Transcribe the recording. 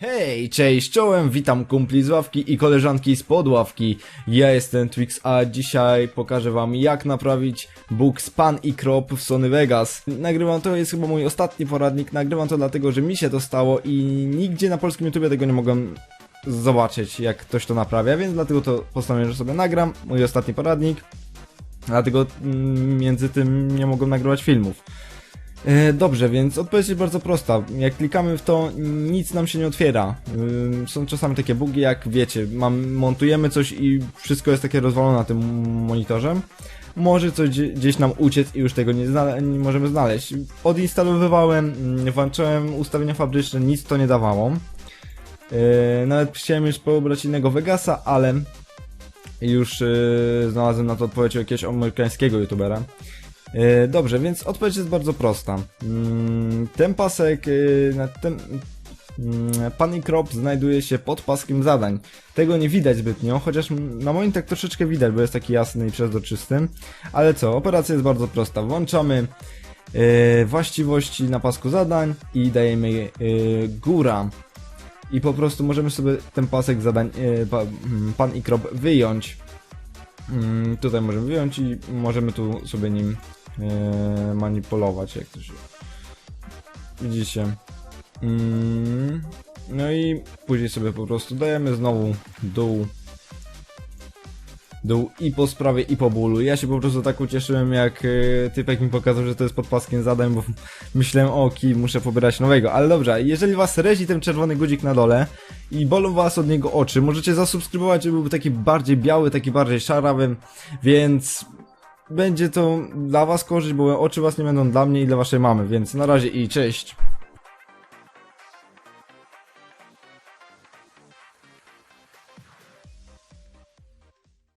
Hej, cześć, czołem, witam kumpli z ławki i koleżanki z podławki. Ja jestem Twix, a dzisiaj pokażę wam jak naprawić bug span i crop w Sony Vegas. Nagrywam to, jest chyba mój ostatni poradnik, nagrywam to dlatego, że mi się to stało i nigdzie na polskim YouTubie tego nie mogłem zobaczyć, jak ktoś to naprawia, więc dlatego to postanowiłem, że sobie nagram, mój ostatni poradnik. Dlatego mm, między tym nie mogłem nagrywać filmów. E, Dobrze, więc odpowiedź jest bardzo prosta. Jak klikamy w to, nic nam się nie otwiera. Ym, Są czasami takie bugi, jak wiecie, mam, montujemy coś i wszystko jest takie rozwalone na tym monitorze. Może coś gdzie- gdzieś nam uciec i już tego nie, nie możemy znaleźć. Odinstalowywałem, mm, włączyłem ustawienia fabryczne, nic to nie dawało. Yy, nawet chciałem już pobrać innego Vegasa, ale już znalazłem na to odpowiedź jakiegoś amerykańskiego youtubera. E, Dobrze, więc odpowiedź jest bardzo prosta. Mm, Ten pasek, e, ten, mm, Pan i Crop znajduje się pod paskiem zadań. Tego nie widać zbytnio, chociaż na moim tak troszeczkę widać, bo jest taki jasny i przezroczysty. Ale co, operacja jest bardzo prosta. Włączamy e, właściwości na pasku zadań i dajemy góra. I po prostu możemy sobie ten pasek zadań mm, Pan i Crop wyjąć. Tutaj możemy wyjąć i możemy tu sobie nim manipulować, jak to się... Widzicie? Mm, no i później sobie po prostu dajemy znowu dół. Dół i po sprawie i po bólu. Ja się po prostu tak ucieszyłem jak e, typek mi pokazał, że to jest pod paskiem zadań, bo myślałem o ki, muszę pobierać nowego. Ale dobrze, jeżeli was rezi ten czerwony guzik na dole i bolą was od niego oczy, możecie zasubskrybować, żeby był taki bardziej biały, taki bardziej szarawy, więc będzie to dla was korzyść, bo oczy was nie będą dla mnie i dla waszej mamy, więc na razie i cześć.